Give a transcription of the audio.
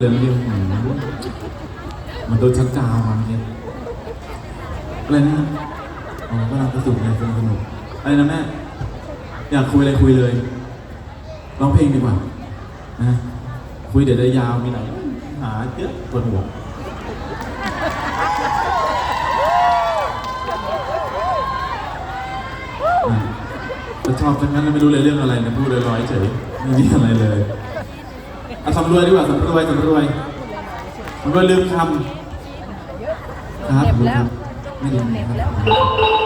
เรื่องเรื่องหืมมันโดนชักจาวมาเมื่อกี้อะไรนะอ๋อกำลังสนุกเลยสนุกสนุกอะไรนะแม่ อยากคุยอะไรคุยเลย ร้องเพลงดีกว่า นะ คุยเดี๋ยวได้ยาวมีไหน หาเยอะปวดหัวอะชอบทั้งนั้นไม่รู้เลยเรื่องอะไรนะพูดลอยๆเฉยไม่มีอะไรเลย เอาสำรวยดีกว่าสำรวยสำรวยสำรวยลืมคำครับเหน็บแล้วไม่ลืมคแล้รับว